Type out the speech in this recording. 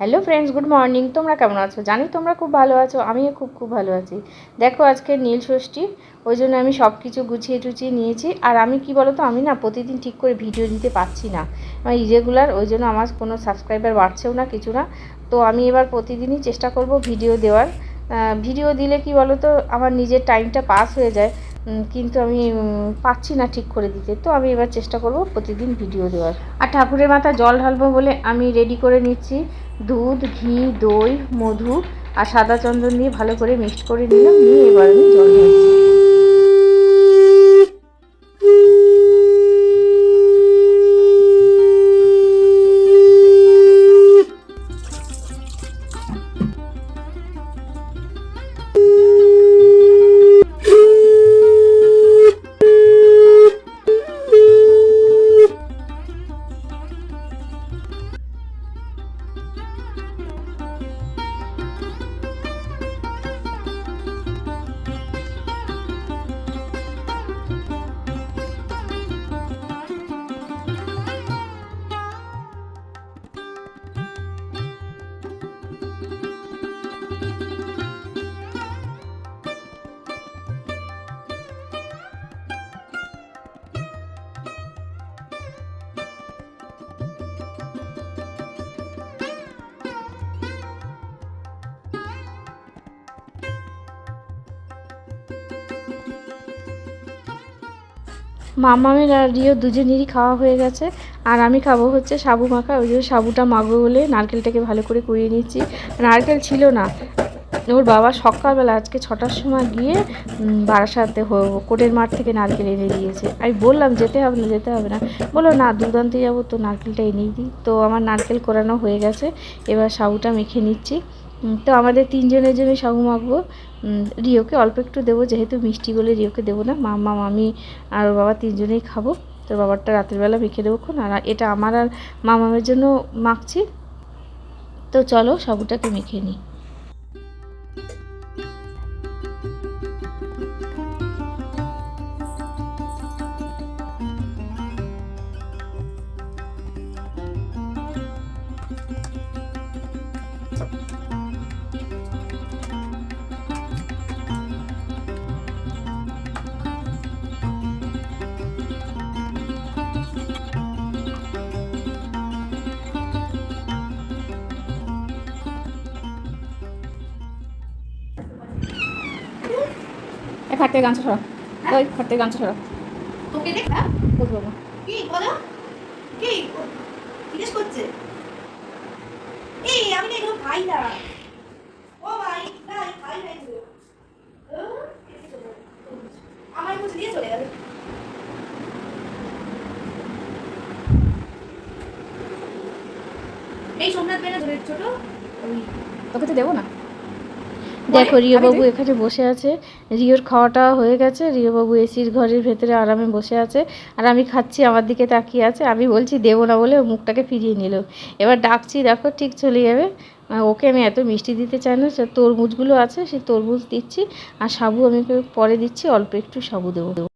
Hello friends good morning তোমরা কেমন আছো? জানি তোমরা খুব ভালো আছো, আমিও খুব খুব ভালো আছি। দেখো আজকে নীল ষষ্ঠী, ওই জন্য আমি সব কিছু গুছিয়ে টুছিয়ে নিয়েছি। আর আমি কি বলো তো আমি না প্রতিদিন ঠিক করে ভিডিও দিতে পারছি না। আমার ইরেগুলার ওই জন্য আমার কোনো সাবস্ক্রাইবার বাড়ছেও না, কিছু না। তো আমি এবার প্রতিদিনই চেষ্টা করব ভিডিও দেওয়ার। ভিডিও দিলে কি বলো তো আমার নিজের টাইমটা পাস হয়ে যায়। কিন্তু আমি পাচ্ছি না ঠিক করে দিতে। তো আমি এবার চেষ্টা করব প্রতিদিন ভিডিও দেওয়ার। আর ঠাকুরের মাথা জল ঢালবো বলে আমি রেডি করে নিচ্ছি দুধ, ঘি, দই, মধু আর সাদা চন্দন দিয়ে ভালো করে মিক্সড করে নিলাম। নিয়ে এবার আমি জল ঢালছি। মামামের আর রিও দুজনেরই খাওয়া হয়ে গেছে। আর আমি খাব হচ্ছে সাবু মাখা। ওই জন্য সাবুটা মাখবো বলে নারকেলটাকে ভালো করে কুড়িয়ে নিচ্ছি। নারকেল ছিল না। ওর বাবা সকালবেলা আজকে ছটার সময় গিয়ে বারাসাতে কোটের মাঠ থেকে নারকেল এনে দিয়েছে। আমি বললাম, যেতে হবে না, যেতে হবে না। বলল, না দুধ আনতে যাব, তো নারকেলটা এনেই দিই। তো আমার নারকেল কোরানো হয়ে গেছে। এবার সাবুটা মেখে নিচ্ছি। তো আমাদের তিনজনের জন্য সাবু মাখবো। রিওকে অল্প একটু দেবো, যেহেতু মিষ্টি বলে রিওকে দেবো না। মামা মামি আর বাবা তিনজনেই খাব। তোর বাবারটা রাতের বেলা মেখে দেবো খুন আর এটা আমার আর মামামের জন্য মাখছি। তো চলো সাবুটাকে মেখে নিই। এই খাটতে গামছা সরা। ওই খাটতে গামছা সরা। তোকে দেখা বুঝব না কি বলো? কি? জিজ্ঞেস করছে? এই আমি না এগুলো খাই না। ও ভাই না আমি খাই না এগুলো। আহ, এসে চলে গেলো। আমার বুঝে দিয়ে চলে গেল। এই সোমনাথ ছোট ওই তোকে তো দেবো না। দেখো রিও বাবু এখানে বসে আছে। রিওর খাওয়াটা হয়ে গেছে। রিয়বাবু এসির ঘরের ভেতরে আরামে বসে আছে। আর আমি খাচ্ছি আমার দিকে তাকিয়ে আছে। আমি বলছি দেবো না বলে ও মুখটাকে ফিরিয়ে নিল। এবার ডাকছি দেখো ঠিক চলে যাবে। ওকে আমি এত মিষ্টি দিতে চাই না। সে তরমুজগুলো আছে সেই তরমুজ দিচ্ছি। আর সাবু আমি পরে দিচ্ছি অল্প একটু সাবু দেবো।